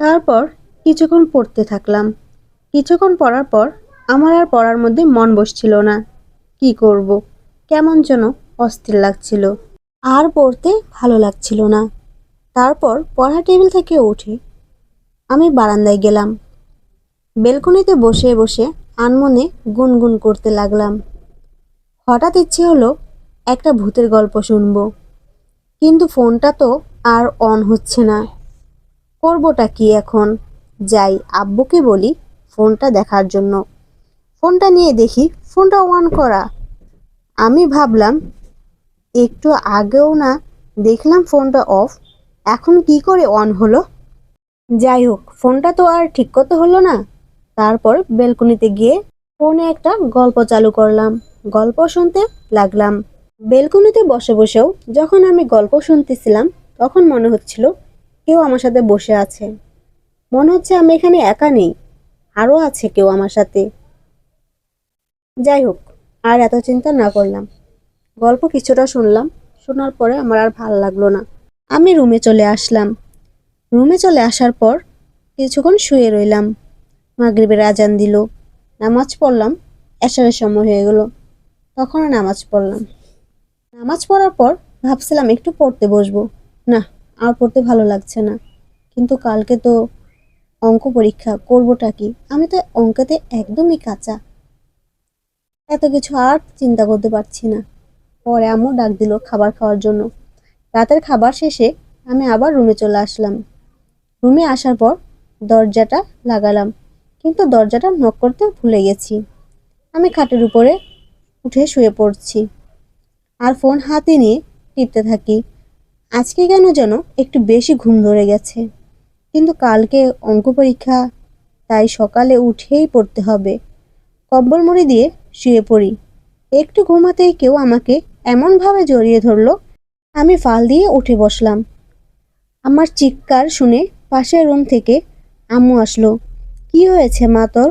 তারপর কিছুক্ষণ পড়তে থাকলাম। কিছুক্ষণ পড়ার পর আমার আর পড়ার মধ্যে মন বসছিল না। কি করব? কেমন যেন অস্থির লাগছিল। আর পড়তে ভালো লাগছিল না। তারপর পড়া টেবিল থেকে উঠে আমি বারান্দায় গেলাম। বেলকনিতে বসে বসে আনমনে গুনগুন করতে লাগলাম। হঠাৎ ইচ্ছে হলো একটা ভূতের গল্প শুনব। কিন্তু ফোনটা তো আর অন হচ্ছে না। করবোটা কি এখন? যাই, আব্বুকে বলি ফোনটা দেখার জন্য। ফোনটা নিয়ে দেখি, ফোনটা অন করা। আমি ভাবলাম, একটু আগেও না দেখলাম ফোনটা অফ, এখন কি করে অন হলো? যাই হোক, ফোনটা তো আর ঠিক করতে হলো না। তারপর বেলকনিতে গিয়ে ফোনে একটা গল্প চালু করলাম। গল্প শুনতে লাগলাম। বেলকনিতে বসে বসেও যখন আমি গল্প শুনতেছিলাম, তখন মনে হচ্ছিল কেউ আমার সাথে বসে আছে। মনে হচ্ছে আমি এখানে একা নেই। আরও আছে কেউ আমার সাথে। যাই হোক আর এত চিন্তা না করলাম। গল্প কিছুটা শুনলাম। শোনার পরে আমার আর ভালো লাগল না। আমি রুমে চলে আসলাম। রুমে চলে আসার পর কিছুক্ষণ শুয়ে রইলাম। মাগরিবের আজান দিল। নামাজ পড়লাম। এশারের সময় হয়ে গেল। তখন নামাজ পড়লাম। নামাজ পড়ার পর ভাবছিলাম একটু পড়তে বসবো। না আর পড়তে ভালো লাগছে না। কিন্তু কালকে তো অঙ্ক পরীক্ষা, করবোটা কি? আমি তো অঙ্কেতে একদমই কাঁচা। এত কিছু আর চিন্তা করতে পারছি না। পরে আম্মু ডাক দিল খাবার খাওয়ার জন্য। রাতের খাবার শেষে আমি আবার রুমে চলে আসলাম। রুমে আসার পর দরজাটা লাগালাম, কিন্তু দরজাটা নক করতে ভুলে গেছি। আমি খাটের উপরে উঠে শুয়ে পড়ছি। আর ফোন হাতে নিয়ে টিপতে থাকি। আজকে কেন যেন একটু বেশি ঘুম ধরে গেছে। কিন্তু কালকে অঙ্ক পরীক্ষা, তাই সকালে উঠেই পড়তে হবে। কম্বল মুড়ি দিয়ে শুয়ে পড়ি। একটু ঘুমাতেই কেউ আমাকে এমনভাবে জড়িয়ে ধরলো, আমি ফাল দিয়ে উঠে বসলাম। আমার চিৎকার শুনে পাশের রুম থেকে আম্মু আসলো, কি হয়েছে মা তোর?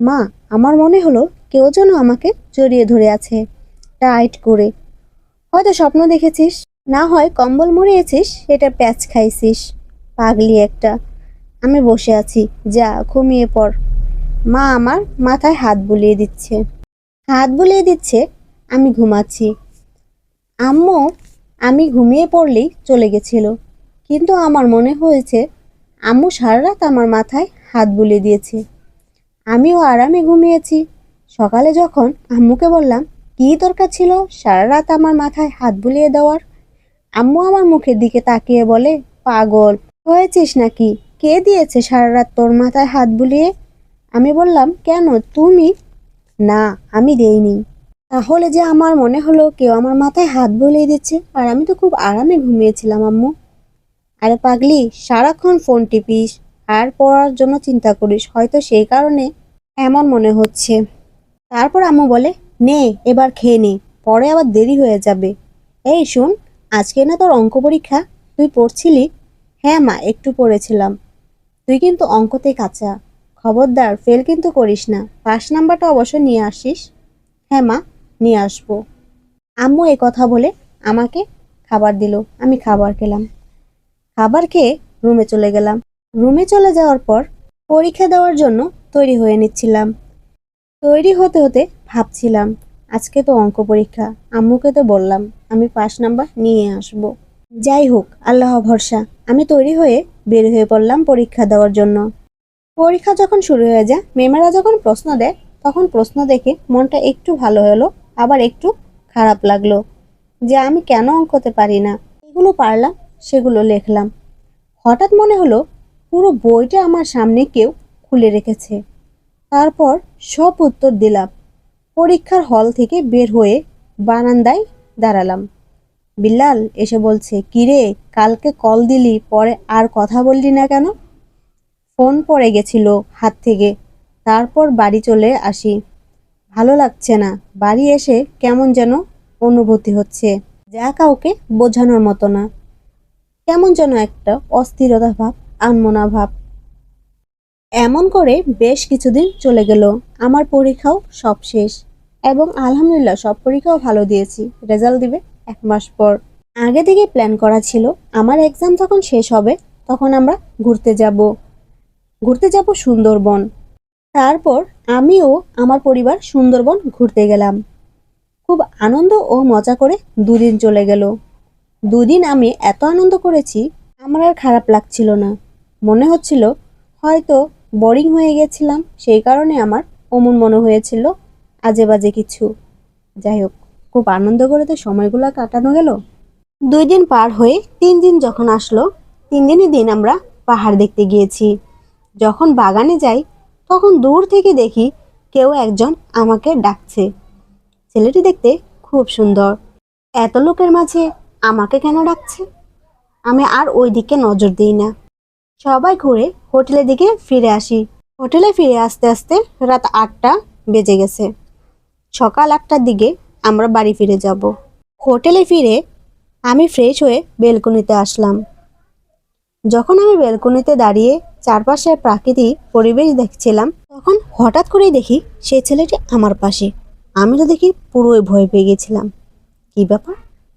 মা, আমার মনে হলো কেউ যেন আমাকে জড়িয়ে ধরে আছে, টাইট করে। হয়তো স্বপ্ন দেখেছিস। না হয় কম্বল মুড়িয়েছিস সেটা প্যাচ খাইছিস, পাগলি একটা। আমি বসে আছি, যা, ঘুমিয়ে পড়। মা আমার মাথায় হাত বুলিয়ে দিচ্ছে। হাত বুলিয়ে দিচ্ছে, আমি ঘুমাচ্ছি। আম্মু, আমি ঘুমিয়ে পড়লেই চলে গেছিল। কিন্তু আমার মনে হয়েছে, আম্মু সারা রাত আমার মাথায় হাত বুলিয়ে দিয়েছে। আমিও আরামে ঘুমিয়েছি। সকালে যখন আম্মুকে বললাম, কী দরকার ছিল? সারা রাত আমার মাথায় হাত বুলিয়ে দেওয়ার? আম্মু আমার মুখের দিকে তাকিয়ে বলে, পাগল, হয়েছিস নাকি? কে দিয়েছে সারা রাত তোর মাথায় হাত বুলিয়ে? আমি বললাম, কেন? তুমি? না, আমি দেইনি। তাহলে যে আমার মনে হলো কেউ আমার মাথায় হাত বুলিয়ে দিচ্ছে, আর আমি তো খুব আরামে ঘুমিয়েছিলাম, আম্মু। আরে পাগলি, সারাক্ষণ ফোন টিপিস, আর পড়ার জন্য চিন্তা করিস, হয়তো সেই কারণে এমন মনে হচ্ছে। তারপর আম্মু বলে, নে, এবার খেয়ে নে, পরে আবার দেরি হয়ে যাবে। এই, শুন আজকে না তোর অঙ্ক পরীক্ষা, তুই পড়ছিলি? হ্যাঁ মা, একটু পড়েছিলাম। তুই কিন্তু অঙ্কতে কাঁচা। খবরদার ফেল কিন্তু করিস না। পাস নাম্বারটা অবশ্য নিয়ে আসিস। হ্যাঁ মা, নিয়ে আসব। আম্মু এ কথা বলে আমাকে খাবার দিল। আমি খাবার খেলাম। খাবার খেয়ে রুমে চলে গেলাম। রুমে চলে যাওয়ার পর পরীক্ষা দেওয়ার জন্য তৈরি হয়ে নিচ্ছিলাম। তৈরি হতে হতে ভাবছিলাম, আজকে তো অঙ্ক পরীক্ষা। আম্মুকে তো বললাম আমি পাস নাম্বার নিয়ে আসব। যাই হোক, আল্লাহ ভরসা, আমি তৈরি হয়ে বের হয়ে পড়লাম পরীক্ষা দেওয়ার জন্য। পরীক্ষা যখন শুরু হয়ে যায় মেমেরা যখন প্রশ্ন দেয়, তখন প্রশ্ন দেখে মনটা একটু ভালো হলো, আবার একটু খারাপ লাগল। যে আমি কেন অঙ্কতে পারি না? এগুলো পারলাম, সেগুলো লিখলাম। হঠাৎ মনে হলো, পুরো বইটা আমার সামনে কেউ খুলে রেখেছে। তারপর সব উত্তর দিলাম। পরীক্ষার হল থেকে বের হয়ে বারান্দায় দাঁড়ালাম। বিল্লাল এসে বলছে, কিরে, কালকে কল দিলি, পরে আর কথা বললি না কেন? ফোন পড়ে গেছিল হাত থেকে। তারপর বাড়ি চলে আসি। ভালো লাগছে না। বাড়ি এসে কেমন যেন অনুভূতি হচ্ছে। যা কাউকে বোঝানোর মতো না। কেমন যেন একটা অস্থিরতা ভাব, আনমনা ভাব। এমন করে বেশ কিছুদিন চলে গেল। আমার পরীক্ষাও সব শেষ। এবং আলহামদুলিল্লাহ সব পরীক্ষাও ভালো দিয়েছি। রেজাল্ট দিবে এক মাস পর। আগে থেকে প্ল্যান করা ছিল, আমার এক্সাম যখন শেষ হবে, তখন আমরা ঘুরতে যাব। ঘুরতে যাব সুন্দরবন। তারপর আমিও আমার পরিবার সুন্দরবন ঘুরতে গেলাম। খুব আনন্দ ও মজা করে দুদিন চলে গেল। দুদিন আমি এত আনন্দ করেছি, আমার আর খারাপ লাগছিল না। মনে হচ্ছিল, হয়তো বোরিং হয়ে গেছিলাম, সেই কারণে আমার অমন মনে হয়েছিল আজে বাজে কিছু। যাই হোক, খুব আনন্দ করে তো সময়গুলো কাটানো গেল। দুই দিন পার হয়ে তিন দিন যখন আসলো, তিন দিনই দিন আমরা পাহাড় দেখতে গিয়েছি। যখন বাগানে যাই, তখন দূর থেকে দেখি কেউ একজন আমাকে ডাকছে। ছেলেটি দেখতে খুব সুন্দর। এত লোকের মাঝে আমাকে কেন ডাকছে? আমি আর ওই দিকে নজর দিই না। সবাই ঘুরে হোটেলের দিকে ফিরে আসি। হোটেলে ফিরে আসতে আসতে রাত আটটা বেজে গেছে। সকাল আটটার দিকে আমরা বাড়ি ফিরে যাব। হোটেলে ফিরে আমি ফ্রেশ হয়ে বেলকনিতে আসলাম। যখন আমি বেলকনিতে দাঁড়িয়ে চারপাশের প্রাকৃতিক পরিবেশ দেখছিলাম, তখন হঠাৎ করেই দেখি সেই ছেলেটি আমার পাশে। আমি তো দেখি পুরোই ভয় পেয়ে গেছিলাম। কী ব্যাপার?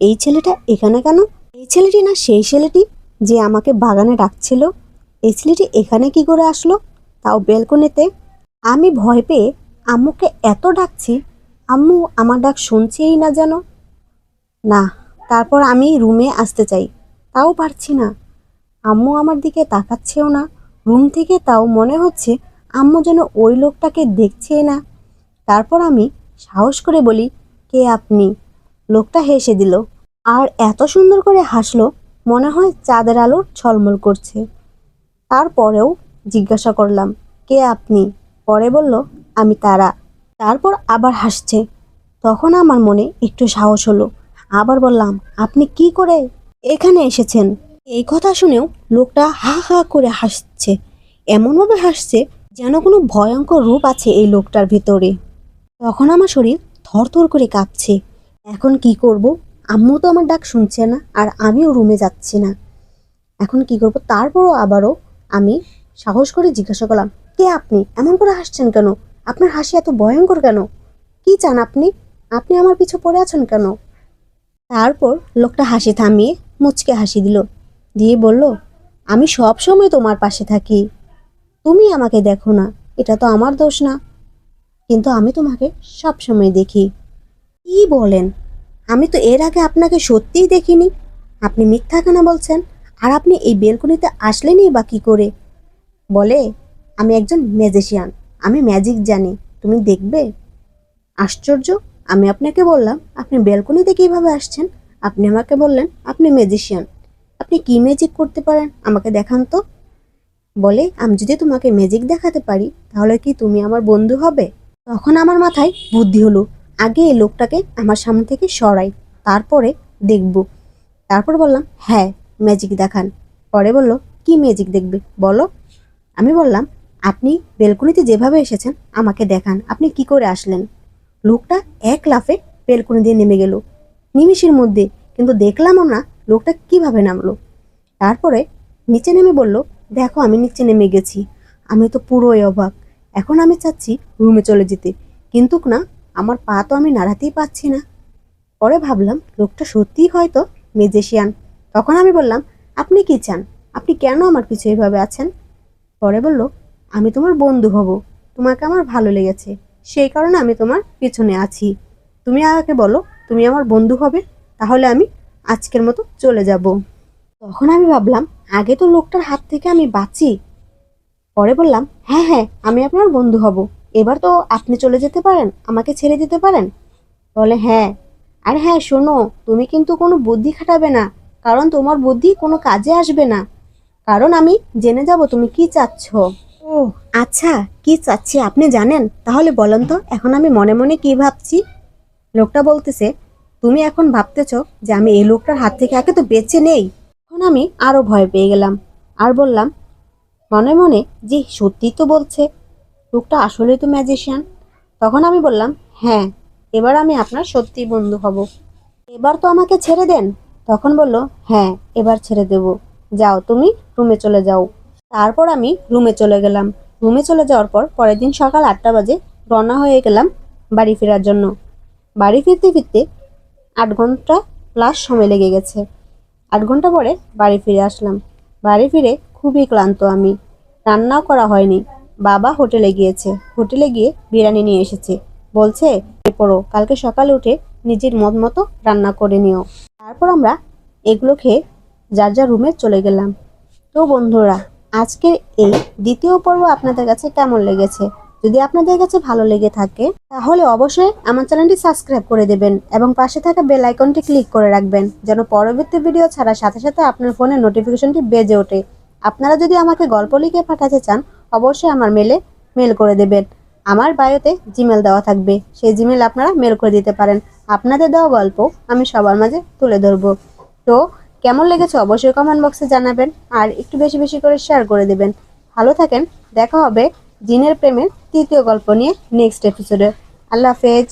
এই ছেলেটা এখানে কেন? এই ছেলেটি না সেই ছেলেটি যে আমাকে বাগানে ডাকছিল? এই ছেলেটি এখানে কি করে আসলো? তাও বেলকনিতে? আমি ভয় পেয়ে আম্মুকে এত ডাকছি আম্মু, আমার ডাক শুনছেই না যেন। না, তারপর আমি রুমে আসতে চাই। তাও পারছি না। আম্মু আমার দিকে তাকাচ্ছেও না। রুম থেকে তাও মনে হচ্ছে আম্মু যেন ওই লোকটাকে দেখছে না। তারপর আমি সাহস করে বলি, কে আপনি? লোকটা হেসে দিল। আর এত সুন্দর করে হাসলো, মনে হয় চাঁদের আলো ছলমল করছে। তারপরেও জিজ্ঞাসা করলাম, কে আপনি? পরে বলল, আমি তারা। তারপর আবার হাসছে। তখন আমার মনে একটু সাহস হলো। আবার বললাম, আপনি কি করে এখানে এসেছেন? এই কথা শুনেও লোকটা হা হা করে হাসছে। এমনভাবে হাসছে যেন কোনো ভয়ঙ্কর রূপ আছে এই লোকটার ভিতরে। তখন আমার শরীর থরথর করে কাঁপছে। এখন কি করব? আম্মু তো আমার ডাক শুনছে না আর আমিও রুমে যাচ্ছি না। এখন কি করব? তারপরও আবারও আমি সাহস করে জিজ্ঞাসা করলাম, কে আপনি? এমন করে হাসছেন কেন? আপনার হাসি এত ভয়ঙ্কর কেন? কি চান আপনি? আপনি আমার পিছু পড়ে আছেন কেন? তারপর লোকটা হাসি থামিয়ে মুচকে হাসি দিল। দিয়ে বলল, আমি সব সময় তোমার পাশে থাকি। তুমি আমাকে দেখো না, এটা তো আমার দোষ না। কিন্তু আমি তোমাকে সব সময় দেখি। কি বলেন? আমি তো এর আগে আপনাকে সত্যিই দেখিনি। আপনি মিথ্যা কেন বলছেন? আর আপনি এই বেলকনিতে আসলেনই বা কী করে? বলে, আমি একজন ম্যাজিশিয়ান। আমি ম্যাজিক জানি, তুমি দেখবে? আশ্চর্য, আমি আপনাকে বললাম, আপনি ব্যালকনিতে কীভাবে আসছেন? আপনি আমাকে বললেন, আপনি ম্যাজিশিয়ান আপনি কি ম্যাজিক করতে পারেন? আমাকে দেখান তো। বলে, আমি যদি তোমাকে ম্যাজিক দেখাতে পারি, তাহলে কি তুমি আমার বন্ধু হবে? তখন আমার মাথায় বুদ্ধি হলো। আগে এই লোকটাকে আমার সামনে থেকে সরাই, তারপরে দেখব। তারপর বললাম হ্যাঁ ম্যাজিক দেখান। পরে বলল, কি ম্যাজিক দেখবে? বলো। আমি বললাম আপনি বেলকুনিতে যেভাবে এসেছেন, আমাকে দেখান, আপনি কি করে আসলেন? লোকটা এক লাফে বেলকুনি দিয়ে নেমে গেল। নিমিষের মধ্যে, কিন্তু দেখলামও না লোকটা কীভাবে নামলো। তারপরে নিচে নেমে বলল, দেখো, আমি নিচে নেমে গেছি। আমি তো পুরোই অবাক। এখন আমি চাচ্ছি রুমে চলে যেতে। কিন্তু না, আমার পা তো আমি নাড়াতেই পাচ্ছি না। পরে ভাবলাম, লোকটা সত্যিই হয়তো মেজেশিয়ান। তখন আমি বললাম, আপনি কি চান? আপনি কেন আমার পিছু এভাবে আছেন? পরে বলল আমি তোমার বন্ধু হব। তোমাকে আমার ভালো লেগেছে। সেই কারণে আমি তোমার পিছনে আছি। তুমি আমাকে বলো, তুমি আমার বন্ধু হবে? তাহলে আমি আজকের মতো চলে যাব। তখন আমি ভাবলাম, আগে তো লোকটার হাত থেকে আমি বাঁচি। পরে বললাম হ্যাঁ হ্যাঁ আমি আপনার বন্ধু হব। এবার তো আপনি চলে যেতে পারেন, আমাকে ছেড়ে দিতে পারেন? বলে হ্যাঁ। আর হ্যাঁ শোনো, তুমি কিন্তু কোনো বুদ্ধি খাটাবে না, কারণ তোমার বুদ্ধি কোনো কাজে আসবে না। কারণ আমি জেনে যাব তুমি কি চাচ্ছ। ও আচ্ছা কি চাচ্ছি আপনি জানেন? তাহলে বলেন তো, এখন আমি মনে মনে কি ভাবছি? লোকটা বলতেছে, তুমি এখন ভাবতেছ যে আমি এই লোকটার হাত থেকে একে তো বেঁচে নেই? এখন আমি আরও ভয় পেয়ে গেলাম, আর বললাম, মনে মনে, যে সত্যি তো বলছে, লোকটা আসলেই তো ম্যাজিশিয়ান তখন আমি বললাম হ্যাঁ এবার আমি আপনার সত্যি বন্ধু হব। এবার তো আমাকে ছেড়ে দেন? তখন বলল হ্যাঁ এবার ছেড়ে দেব। যাও, তুমি রুমে চলে যাও। তারপর আমি রুমে চলে গেলাম। রুমে চলে যাওয়ার পর পরের দিন সকাল আটটা বাজে রওনা হয়ে গেলাম বাড়ি ফেরার জন্য। বাড়ি ফিরতে ফিরতে আট ঘণ্টা প্লাস সময় লেগে গেছে। আট ঘণ্টা পরে বাড়ি ফিরে আসলাম। বাড়ি ফিরে খুবই ক্লান্ত আমি। রান্নাও করা হয়নি। বাবা হোটেলে গিয়েছে। হোটেলে গিয়ে বিরিয়ানি নিয়ে এসেছে। বলছে "এ পড়ো কালকে সকালে উঠে নিজের মত মতো রান্না করে নিও। তারপর আমরা এগুলো খেয়ে যার যার রুমে চলে গেলাম। তো বন্ধুরা আজকের এই দ্বিতীয় পর্ব আপনাদের কাছে কেমন লেগেছে? যদি আপনাদের কাছে ভালো লেগে থাকে, তাহলে অবশ্যই আমার চ্যানেলটি সাবস্ক্রাইব করে দেবেন এবং পাশে থাকা বেল আইকনটি ক্লিক করে রাখবেন, যেন পরবর্তী ভিডিও ছাড়ার সাথে সাথে আপনার ফোনে নোটিফিকেশনটি বেজে ওঠে। আপনারা যদি আমাকে গল্প লিখে পাঠাতে চান, অবশ্যই আমার মেলে মেল করে দেবেন। আমার বায়োতে জিমেল দেওয়া থাকবে। সেই জিমেল আপনারা মেল করে দিতে পারেন। আপনাদের দেওয়া গল্প আমি সবার মাঝে তুলে ধরবো। তো কেমন লেগেছে অবশ্যই কমেন্ট বক্সে জানাবেন আর একটু বেশি বেশি করে শেয়ার করে দেবেন। ভালো থাকেন, দেখা হবে জিনের প্রেমের তৃতীয় গল্প নিয়ে নেক্সট এপিসোডে আল্লাহ হাফেজ।